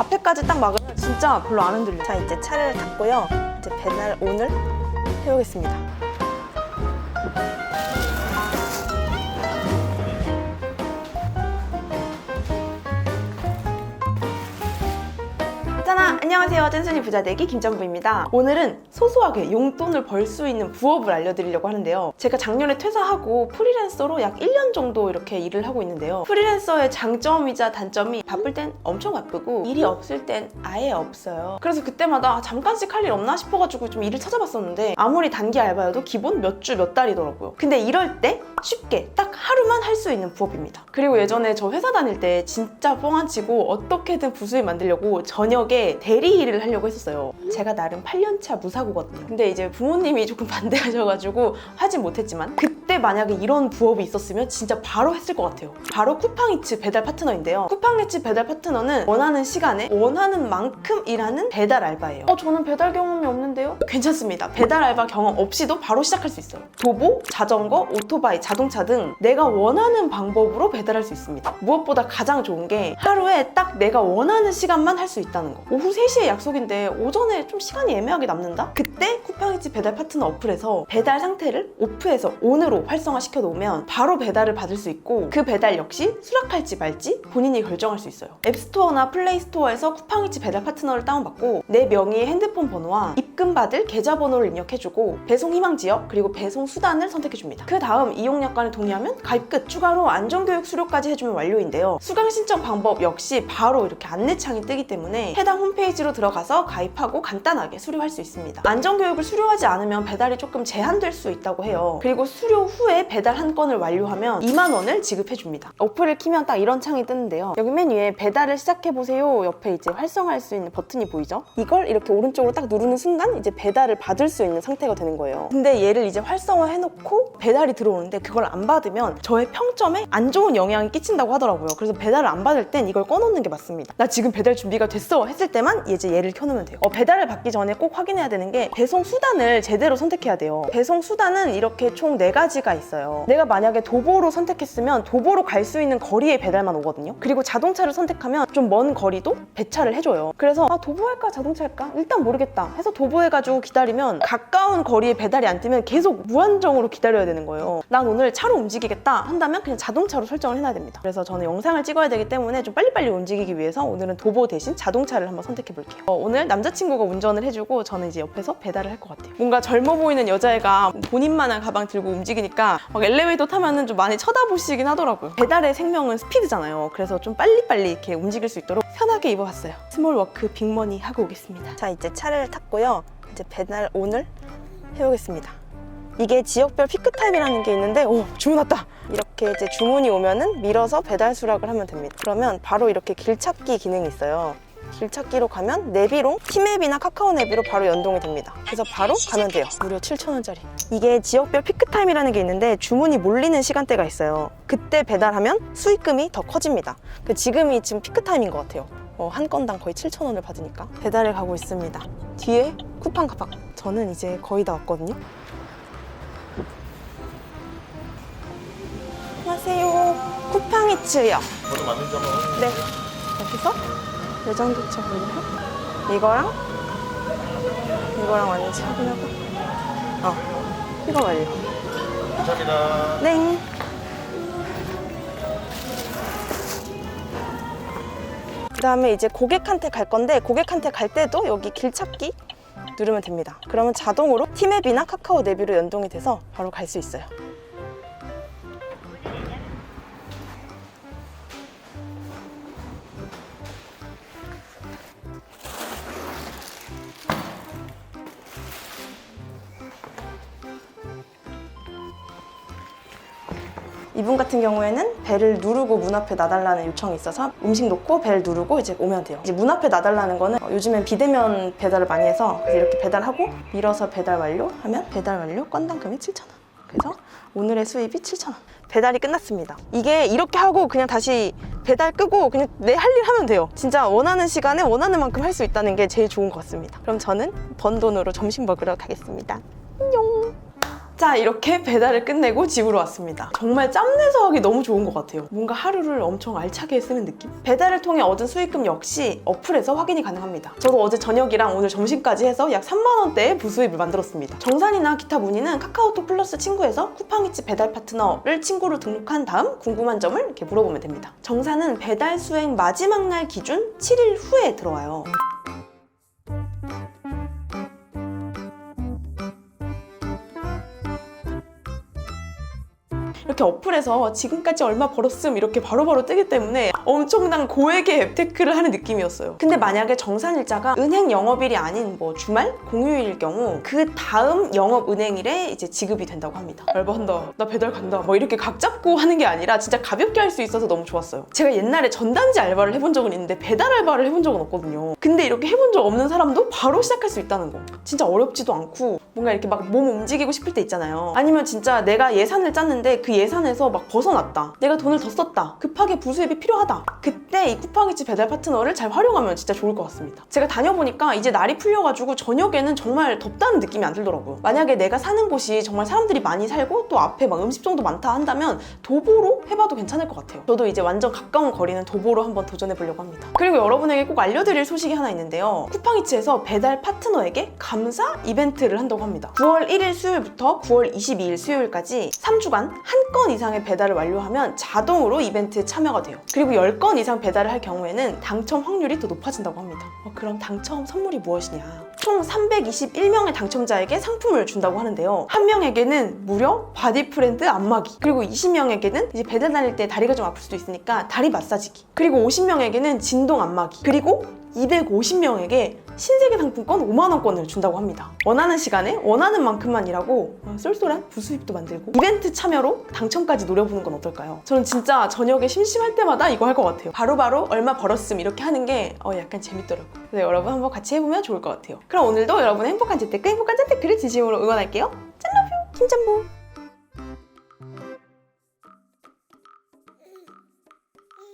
앞에까지 딱 막으면 진짜 별로 안 흔들려. 자, 이제 차를 탔고요. 이제 배달 오늘 해보겠습니다. 있잖아 안녕하세요. 짠순이 부자되기 김정부입니다. 오늘은 소소하게 용돈을 벌 수 있는 부업을 알려드리려고 하는데요. 제가 작년에 퇴사하고 프리랜서로 약 1년 정도 이렇게 일을 하고 있는데요. 프리랜서의 장점이자 단점이 바쁠 땐 엄청 바쁘고 일이 없을 땐 아예 없어요. 그래서 그때마다 아, 잠깐씩 할 일 없나 싶어가지고 좀 일을 찾아봤었는데 아무리 단기 알바여도 기본 몇 주 몇 달이더라고요. 근데 이럴 때 쉽게 딱 하루만 할 수 있는 부업입니다. 그리고 예전에 저 회사 다닐 때 진짜 뻥안 치고 어떻게든 부수입 만들려고 저녁에 대리 일을 하려고 했었어요. 제가 나름 8년차 무사고거든요. 근데 이제 부모님이 조금 반대하셔가지고 하진 못했지만 그때 만약에 이런 부업이 있었으면 진짜 바로 했을 것 같아요. 바로 쿠팡이츠 배달 파트너인데요. 쿠팡이츠 배달 파트너는 원하는 시간에 원하는 만큼 일하는 배달 알바예요. 어, 저는 배달 경험이 없는데요? 괜찮습니다. 배달 알바 경험 없이도 바로 시작할 수 있어요. 도보, 자전거, 오토바이, 자동차 등 내가 원하는 방법으로 배달할 수 있습니다. 무엇보다 가장 좋은 게 하루에 딱 내가 원하는 시간만 할 수 있다는 거. 오후 3시에 약속인데 오전에 좀 시간이 애매하게 남는다? 그때 쿠팡이츠 배달 파트너 어플에서 배달 상태를 오프해서 온으로 활성화시켜 놓으면 바로 배달을 받을 수 있고 그 배달 역시 수락할지 말지 본인이 결정할 수 있어요. 앱스토어나 플레이스토어에서 쿠팡이츠 배달 파트너를 다운받고 내 명의의 핸드폰 번호와 입금받을 계좌번호를 입력해주고 배송 희망 지역 그리고 배송 수단을 선택해줍니다. 그 다음 이용 약관을 동의하면 가입 끝. 추가로 안전교육 수료까지 해주면 완료인데요. 수강 신청 방법 역시 바로 이렇게 안내창이 뜨기 때문에 해당 홈페이지로 들어가서 가입하고 간단하게 수료할 수 있습니다. 안전교육을 수료하지 않으면 배달이 조금 제한될 수 있다고 해요. 그리고 수료 후에 배달 한 건을 완료하면 2만 원을 지급해 줍니다. 어플을 키면 딱 이런 창이 뜨는데요. 여기 맨 위에 배달을 시작해 보세요 옆에 이제 활성화할 수 있는 버튼이 보이죠? 이걸 이렇게 오른쪽으로 딱 누르는 순간 이제 배달을 받을 수 있는 상태가 되는 거예요. 근데 얘를 이제 활성화 해놓고 배달이 들어오는데 그걸 안 받으면 저의 평점에 안 좋은 영향이 끼친다고 하더라고요. 그래서 배달을 안 받을 땐 이걸 꺼놓는 게 맞습니다. 나 지금 배달 준비가 됐어 했을 때만 이제 얘를 켜놓으면 돼요. 어, 배달을 받기 전에 꼭 확인해야 되는 게 배송 수단을 제대로 선택해야 돼요. 배송 수단은 이렇게 총 네 가지가 있어요. 내가 만약에 도보로 선택했으면 도보로 갈 수 있는 거리에 배달만 오거든요. 그리고 자동차를 선택하면 좀 먼 거리도 배차를 해줘요. 그래서 아 도보 할까 자동차 할까 일단 모르겠다 해서 도보해가지고 기다리면 가까운 거리에 배달이 안 뜨면 계속 무한정으로 기다려야 되는 거예요. 난 오늘 차로 움직이겠다 한다면 그냥 자동차로 설정을 해놔야 됩니다. 그래서 저는 영상을 찍어야 되기 때문에 좀 빨리빨리 움직이기 위해서 오늘은 도보 대신 자동차를 한번 선택해 볼게요. 어, 오늘 남자친구가 운전을 해주고 저는 이제 옆에서 배달을 할 것 같아요. 뭔가 젊어 보이는 여자애가 본인만한 가방 들고 움직이니까 막 엘리베이터 타면은 좀 많이 쳐다보시긴 하더라고요. 배달의 생명은 스피드잖아요. 그래서 좀 빨리빨리 이렇게 움직일 수 있도록 편하게 입어봤어요. 스몰 워크 빅머니 하고 오겠습니다. 자 이제 차를 탔고요. 이제 배달 오늘 해보겠습니다. 이게 지역별 피크 타임이라는 게 있는데 오 주문 왔다 이렇게 이제 주문이 오면은 밀어서 배달 수락을 하면 됩니다 그러면 바로 이렇게 길 찾기 기능이 있어요 길찾기로 가면 내비로 티맵이나 카카오 내비로 바로 연동이 됩니다. 그래서 바로 가면 돼요. 무려 7,000원짜리. 이게 지역별 피크 타임이라는 게 있는데 주문이 몰리는 시간대가 있어요. 그때 배달하면 수익금이 더 커집니다. 그 지금이 지금 피크 타임인 것 같아요. 어, 한 건당 거의 7,000원을 받으니까 배달을 가고 있습니다. 뒤에 쿠팡 가방. 저는 이제 거의 다 왔거든요. 안녕하세요. 쿠팡이츠요. 저도 한번 확인해 네. 여기서 예정 도착 올려. 이거랑 이거랑 왔는지 확인하고. 어. 이거 완료. 감사합니다. 네. 그다음에 이제 고객한테 갈 건데 고객한테 갈 때도 여기 길 찾기 누르면 됩니다. 그러면 자동으로 티맵이나 카카오 내비로 연동이 돼서 바로 갈 수 있어요. 이분 같은 경우에는 벨을 누르고 문 앞에 놔달라는 요청이 있어서 음식 놓고 벨 누르고 이제 오면 돼요. 이제 문 앞에 놔달라는 거는 어, 요즘엔 비대면 배달을 많이 해서 이렇게 배달하고 밀어서 배달 완료 하면 배달 완료 건당 금액 7,000원. 그래서 오늘의 수입이 7,000원. 배달이 끝났습니다. 이게 이렇게 하고 그냥 다시 배달 끄고 그냥 내 할 일 하면 돼요. 진짜 원하는 시간에 원하는 만큼 할 수 있다는 게 제일 좋은 것 같습니다. 그럼 저는 번 돈으로 점심 먹으러 가겠습니다. 자 이렇게 배달을 끝내고 집으로 왔습니다. 정말 짬내서 하기 너무 좋은 것 같아요. 뭔가 하루를 엄청 알차게 쓰는 느낌? 배달을 통해 얻은 수익금 역시 어플에서 확인이 가능합니다. 저도 어제 저녁이랑 오늘 점심까지 해서 약 3만 원대의 부수입을 만들었습니다. 정산이나 기타 문의는 카카오톡 플러스 친구에서 쿠팡이츠 배달 파트너를 친구로 등록한 다음 궁금한 점을 이렇게 물어보면 됩니다. 정산은 배달 수행 마지막 날 기준 7일 후에 들어와요. 이렇게 어플에서 지금까지 얼마 벌었음 이렇게 바로바로 뜨기 때문에 엄청난 고액의 앱테크를 하는 느낌이었어요. 근데 만약에 정산일자가 은행 영업일이 아닌 뭐 주말, 공휴일일 경우 그 다음 영업 은행일에 이제 지급이 된다고 합니다. 알바한다. 나 배달 간다. 뭐 이렇게 각 잡고 하는 게 아니라 진짜 가볍게 할 수 있어서 너무 좋았어요. 제가 옛날에 전단지 알바를 해본 적은 있는데 배달 알바를 해본 적은 없거든요. 근데 이렇게 해본 적 없는 사람도 바로 시작할 수 있다는 거. 진짜 어렵지도 않고 뭔가 이렇게 막 몸 움직이고 싶을 때 있잖아요. 아니면 진짜 내가 예산을 짰는데 그 예산 에서 막 벗어났다. 내가 돈을 더 썼다. 급하게 부수입이 필요하다. 그 때이 쿠팡이츠 배달 파트너를 잘 활용하면 진짜 좋을 것 같습니다. 제가 다녀보니까 이제 날이 풀려가지고 저녁에는 정말 덥다는 느낌이 안 들더라고요. 만약에 내가 사는 곳이 정말 사람들이 많이 살고 또 앞에 막 음식점도 많다 한다면 도보로 해봐도 괜찮을 것 같아요. 저도 이제 완전 가까운 거리는 도보로 한번 도전해보려고 합니다. 그리고 여러분에게 꼭 알려드릴 소식이 하나 있는데요. 쿠팡이츠에서 배달 파트너에게 감사 이벤트를 한다고 합니다. 9월 1일 수요일부터 9월 22일 수요일까지 3주간 한 건 이상의 배달을 완료하면 자동으로 이벤트에 참여가 돼요. 그리고 10건 이상 배달 을 할 경우에는 당첨 확률이 더 높아진다고 합니다. 어, 그럼 당첨 선물이 무엇이냐? 총 321명의 당첨자에게 상품을 준다고 하는데요. 한 명에게는 무려 바디 프렌드 안마기, 그리고 20명에게는 이제 배달 다닐 때 다리가 좀 아플 수도 있으니까 다리 마사지기, 그리고 50명에게는 진동 안마기, 그리고 250명에게 신세계 상품권 5만원권을 준다고 합니다. 원하는 시간에 원하는 만큼만 일하고 어, 쏠쏠한 부수입도 만들고 이벤트 참여로 당첨까지 노려보는 건 어떨까요? 저는 진짜 저녁에 심심할 때마다 이거 할 것 같아요. 바로바로 얼마 벌었음 이렇게 하는 게 어, 약간 재밌더라고요. 그래서 여러분 한번 같이 해보면 좋을 것 같아요. 그럼 오늘도 여러분의 행복한 재테크, 행복한 재테크를 진심으로 응원할게요. 짠러뷰 김짬보